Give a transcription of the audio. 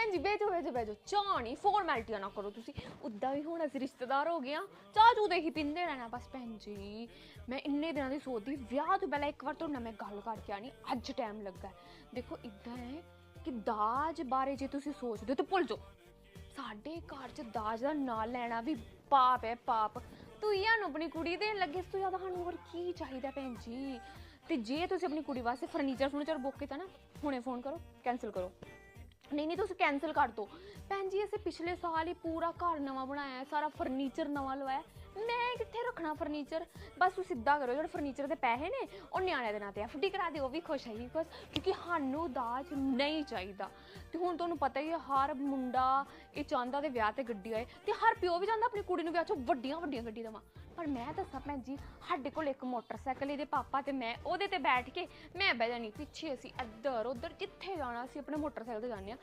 ਭੈਣ ਜੀ ਬੈਜੋ ਬੈਜੋ ਬੈਜੋ ਚਾਹ ਨਹੀਂ ਫਾਰਮੈਲਿਟੀਆਂ ਨਾ ਕਰੋ ਤੁਸੀਂ। ਉੱਦਾਂ ਵੀ ਹੁਣ ਅਸੀਂ ਰਿਸ਼ਤੇਦਾਰ ਹੋ ਗਏ ਆ ਚਾਹ ਚੂ ਦੇ ਹੀ ਪਿੰਦੇ ਰਹਿਣਾ ਬਸ ਭੈਣ ਜੀ। ਮੈਂ ਇੰਨੇ ਦਿਨਾਂ ਦੀ ਸੋਚਦੀ ਵਿਆਹ ਤੋਂ ਪਹਿਲਾਂ ਇੱਕ ਵਾਰ ਤੁਹਾਡੇ ਨਾਲ ਮੈਂ ਗੱਲ ਕਰਕੇ ਆਣੀ ਅੱਜ ਟਾਈਮ ਲੱਗਾ ਦੇਖੋ ਇਦਾਂ ਹੈ ਕਿ ਦਾਜ ਬਾਰੇ ਜੇ ਤੁਸੀਂ ਸੋਚਦੇ ਹੋ ਤਾਂ ਭੁੱਲ ਜਾਓ। ਸਾਡੇ ਘਰ 'ਚ ਦਾਜ ਦਾ ਨਾਂ ਲੈਣਾ ਵੀ ਪਾਪ ਹੈ, ਪਾਪ। ਤੂੰ ਇਹਨਾਂ ਨੂੰ ਆਪਣੀ ਕੁੜੀ ਦੇਣ ਲੱਗੇ, ਇਸ ਤੋਂ ਜ਼ਿਆਦਾ ਸਾਨੂੰ ਹੋਰ ਕੀ ਚਾਹੀਦਾ ਭੈਣ ਜੀ? ਤੇ ਜੇ ਤੁਸੀਂ ਆਪਣੀ ਕੁੜੀ ਵਾਸਤੇ ਫਰਨੀਚਰ ਫਰਨੀਚਰ ਬੁੱਕ ਕੀਤਾ ਨਾ, ਹੁਣੇ ਫੋਨ ਕਰੋ ਕੈਨਸਲ ਕਰੋ। ਨਹੀਂ ਨਹੀਂ ਤੁਸੀਂ ਕੈਨਸਲ ਕਰ ਦਿਓ। ਭੈਣ ਜੀ ਅਸੀਂ ਪਿਛਲੇ ਸਾਲ ਹੀ ਪੂਰਾ ਘਰ ਨਵਾਂ ਬਣਾਇਆ ਹੈ, ਸਾਰਾ ਫਰਨੀਚਰ ਨਵਾਂ ਲਵਾਇਆ। ਮੈਂ ਕਿੱਥੇ ਰੱਖਣਾ ਫਰਨੀਚਰ ਬਸ ਤੁਸੀਂ ਸਿੱਧਾ ਕਰੋ, ਜਿਹੜੇ ਫਰਨੀਚਰ ਦੇ ਪੈਸੇ ਨੇ, ਉਹ ਨਿਆਣਿਆਂ ਦੇ ਨਾਂ ਤੇ ਐਫਡੀ ਕਰਾ ਦਿਓ, ਉਹ ਵੀ ਖੁਸ਼ ਹੈ ਬਸ ਕਿਉਂਕਿ ਸਾਨੂੰ ਦਾਜ ਨਹੀਂ ਚਾਹੀਦਾ। ਤੇ ਹੁਣ ਤੁਹਾਨੂੰ ਪਤਾ ਹੀ ਹੈ ਹਰ ਮੁੰਡਾ ਇਹ ਚਾਹੁੰਦਾ ਤੇ ਵਿਆਹ ਤੇ ਗੱਡੀ ਆਏ, ਤੇ ਹਰ ਪਿਓ ਵੀ ਚਾਹੁੰਦਾ ਆਪਣੀ ਕੁੜੀ ਨੂੰ ਵਿਆਹ 'ਚ ਵੱਡੀਆਂ ਵੱਡੀਆਂ ਗੱਡੀ ਦੇਵਾਂ। ਪਰ ਮੈਂ ਦੱਸਾਂ ਭੈਣ ਜੀ, ਸਾਡੇ ਕੋਲ ਇੱਕ ਮੋਟਰਸਾਈਕਲ, ਇਹਦੇ ਪਾਪਾ ਤੇ ਮੈਂ, ਉਹਦੇ ਤੇ ਬੈਠ ਕੇ ਮੈਂ ਬਹਿ ਜਾਣੀ ਪਿੱਛੇ ਅਸੀਂ ਇੱਧਰ ਉੱਧਰ ਜਿੱਥੇ ਜਾਣਾ, ਅਸੀਂ ਆਪਣੇ ਮੋਟਰਸਾਈਕਲ ਤੇ ਜਾਂਦੇ ਆ